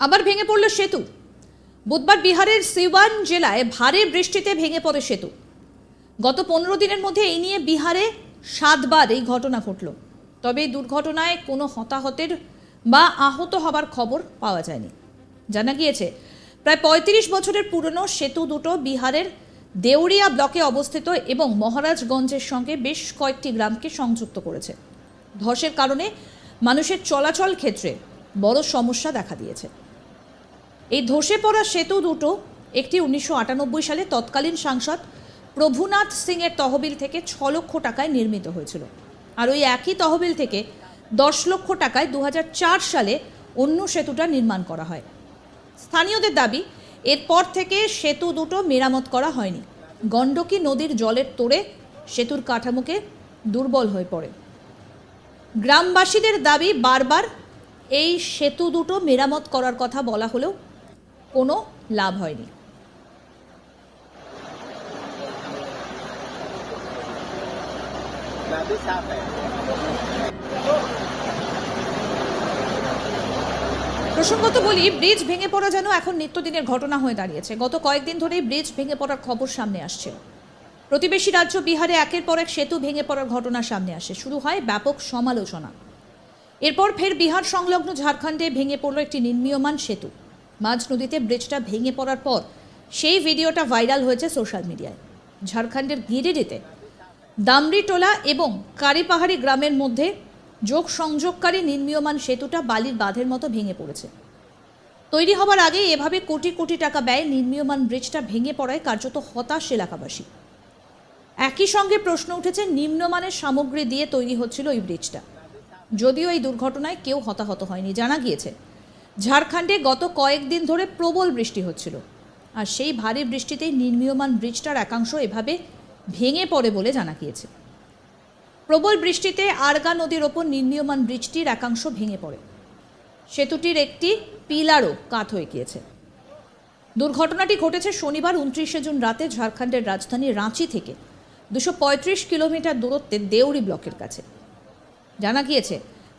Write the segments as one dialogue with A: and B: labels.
A: আবার ভেঙে পড়ল সেতু। বুধবার বিহারের সিওয়ান জেলায় ভারী বৃষ্টিতে ভেঙে পড়ে সেতু। গত পনেরো দিনের মধ্যে এই নিয়ে বিহারে সাতবার এই ঘটনা ঘটল। তবে এই দুর্ঘটনায় কোনো হতাহতের বা আহত হবার খবর পাওয়া যায়নি। জানা গিয়েছে, প্রায় পঁয়ত্রিশ বছরের পুরনো সেতু দুটো বিহারের দেউরিয়া ব্লকে অবস্থিত এবং মহারাজগঞ্জের সঙ্গে বেশ কয়েকটি গ্রামকে সংযুক্ত করেছে। ধসের কারণে মানুষের চলাচল ক্ষেত্রে বড় সমস্যা দেখা দিয়েছে। এই ধসে পড়া সেতু দুটো, একটি উনিশশো আটানব্বই সালে তৎকালীন সাংসদ প্রভুনাথ সিংয়ের তহবিল থেকে ছ লক্ষ টাকায় নির্মিত হয়েছিল। আর ওই একই তহবিল থেকে দশ লক্ষ টাকায় দু হাজার চার সালে অন্য সেতুটা নির্মাণ করা হয়। স্থানীয়দের দাবি, এরপর থেকে সেতু দুটো মেরামত করা হয়নি। গণ্ডকী নদীর জলের তোড়ে সেতুর কাঠামোকে দুর্বল হয়ে পড়ে। গ্রামবাসীদের দাবি, বারবার এই সেতু দুটো মেরামত করার কথা বলা হলেও কোনো লাভ হয়নি। প্রসঙ্গত বলি, ব্রিজ ভেঙে পড়া যেন এখন নিত্যদিনের ঘটনা হয়ে দাঁড়িয়েছে। গত কয়েকদিন ধরেই ব্রিজ ভেঙে পড়ার খবর সামনে আসছে। প্রতিবেশী রাজ্য বিহারে একের পর এক সেতু ভেঙে পড়ার ঘটনা সামনে আসে। শুরু হয় ব্যাপক সমালোচনা। এরপর ফের বিহার সংলগ্ন ঝাড়খণ্ডে ভেঙে পড়ল একটি নির্মীয়মান সেতু। মাঝ নদীতে ব্রিজটা ভেঙে পড়ার পর সেই ভিডিওটা ভাইরাল হয়েছে সোশ্যাল মিডিয়ায়। ঝাড়খণ্ডের গিরিডিতে দামরিটোলা এবং কারিপাহাড়ি গ্রামের মধ্যে যোগ সংযোগকারী নির্মীয়মান সেতুটা বালির বাঁধের মতো ভেঙে পড়েছে। তৈরি হবার আগেই এভাবে কোটি কোটি টাকা ব্যয় নির্মীয়মান ব্রিজটা ভেঙে পড়ায় কার্যত হতাশ এলাকাবাসী। একই সঙ্গে প্রশ্ন উঠেছে, নিম্নমানের সামগ্রী দিয়ে তৈরি হচ্ছিল এই ব্রিজটা। যদিও এই দুর্ঘটনায় কেউ হতাহত হয়নি, জানা গিয়েছে। ঝাড়খণ্ডে গত কয়েকদিন ধরে প্রবল বৃষ্টি হচ্ছিল। আর সেই ভারী বৃষ্টিতেই নির্মীয়মান ব্রিজটার একাংশ এভাবে ভেঙে পড়ে বলে জানা গিয়েছে। প্রবল বৃষ্টিতে আরগা নদীর ওপর নির্মীয়মান ব্রিজটির একাংশ ভেঙে পড়ে। সেতুটির একটি পিলারও কাত হয়ে গিয়েছে। দুর্ঘটনাটি ঘটেছে শনিবার উনত্রিশে জুন রাতে ঝাড়খণ্ডের রাজধানী রাঁচি থেকে। দুশো পঁয়ত্রিশ কিলোমিটার দূরত্বে দেউরি ব্লকের কাছে। জানা গিয়েছে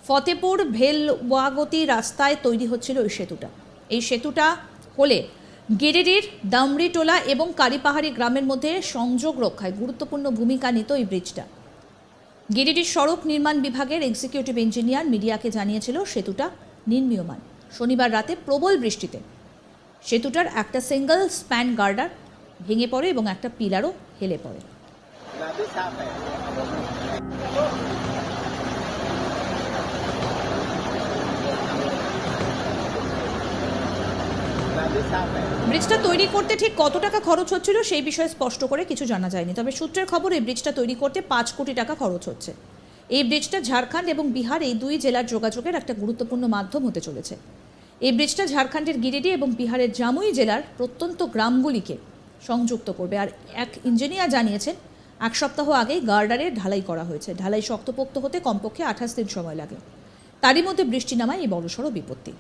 A: ফতেপুর ভেলওয়াগতি রাস্তায় তৈরি হচ্ছিল এই সেতুটা। এই সেতুটা হলে গেরেরির দামরিটোলা এবং কারিপাহাড়ি গ্রামের মধ্যে সংযোগ রক্ষায় গুরুত্বপূর্ণ ভূমিকা নিত এই ব্রিজটা। গিরিডির সড়ক নির্মাণ বিভাগের এক্সিকিউটিভ ইঞ্জিনিয়ার মিডিয়াকে জানিয়েছিল সেতুটা নির্মীয়মান। শনিবার রাতে প্রবল বৃষ্টিতে সেতুটার একটা সিঙ্গল স্প্যান গার্ডার ভেঙে পড়ে এবং একটা পিলারও হেলে পড়ে। ব্রিজটা তৈরি করতে ঠিক কত টাকা খরচ হচ্ছিল সেই বিষয়ে স্পষ্ট করে কিছু জানা যায়নি। তবে সূত্রের খবর, এই ব্রিজটা তৈরি করতে পাঁচ কোটি টাকা খরচ হচ্ছে। এই ব্রিজটা ঝাড়খণ্ড এবং বিহার এই দুই জেলার যোগাযোগের একটা গুরুত্বপূর্ণ মাধ্যম হতে চলেছে। এই ব্রিজটা ঝাড়খণ্ডের গিরিডি এবং বিহারের জামুই জেলার প্রত্যন্ত গ্রামগুলিকে সংযুক্ত করবে। আর এক ইঞ্জিনিয়ার জানিয়েছেন, এক সপ্তাহ আগেই গার্ডারে ঢালাই করা হয়েছে। ঢালাই শক্তপোক্ত হতে কমপক্ষে আঠাশ দিন সময় লাগে। তারই মধ্যে বৃষ্টি নামায় এই বড়সড় বিপত্তি।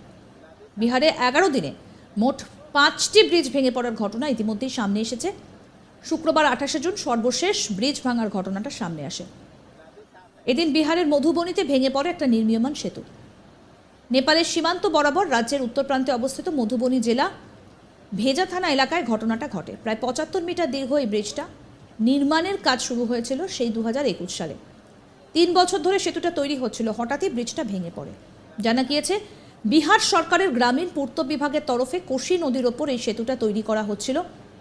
A: বিহারে এগারো দিনে মোট পাঁচটি ব্রিজ ভেঙে পড়ার ঘটনা ইতিমধ্যেই সামনে এসেছে। শুক্রবার আঠাশে জুন সর্বশেষ ব্রিজ ভাঙার ঘটনাটা সামনে আসে। এদিন বিহারের মধুবনীতে ভেঙে পড়ে একটা নির্মীয়মান সেতু। নেপালের সীমান্ত বরাবর রাজ্যের উত্তর প্রান্তে অবস্থিত মধুবনী জেলা ভেজা থানা এলাকায় ঘটনাটা ঘটে। প্রায় পঁচাত্তর মিটার দীর্ঘ এই ব্রিজটা নির্মাণের কাজ শুরু হয়েছিল সেই দু হাজার একুশ সালে। তিন বছর ধরে সেতুটা তৈরি হচ্ছিল। হঠাৎই ব্রিজটা ভেঙে পড়ে। জানা গিয়েছে বিহার সরকারের গ্রামীণ পূর্ত বিভাগের তরফে কোশি নদীর ওপর এই সেতুটা তৈরি করা হচ্ছিল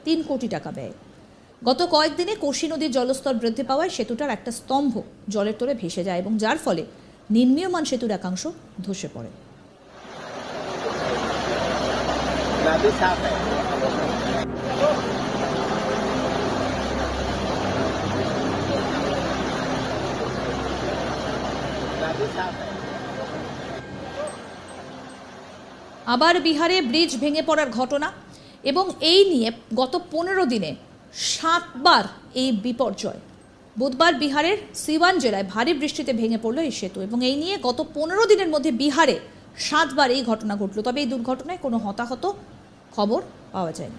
A: তিন কোটি টাকা ব্যয়। গত কয়েকদিনে কোশি নদীর জলস্তর বৃদ্ধি পাওয়ায় সেতুটার একটা স্তম্ভ জলের তোরে ভেসে যায় এবং যার ফলে নির্মীয়মান সেতুর একাংশ ধসে পড়ে। আবার বিহারে ব্রিজ ভেঙে পড়ার ঘটনা এবং এই নিয়ে গত পনেরো দিনে সাতবার এই বিপর্যয়। বুধবার বিহারের সিওয়ান জেলায় ভারী বৃষ্টিতে ভেঙে পড়ল এই সেতু এবং এই নিয়ে গত পনেরো দিনের মধ্যে বিহারে সাতবার এই ঘটনা ঘটল। তবে এই দুর্ঘটনায় কোনো হতাহত খবর পাওয়া যায়নি।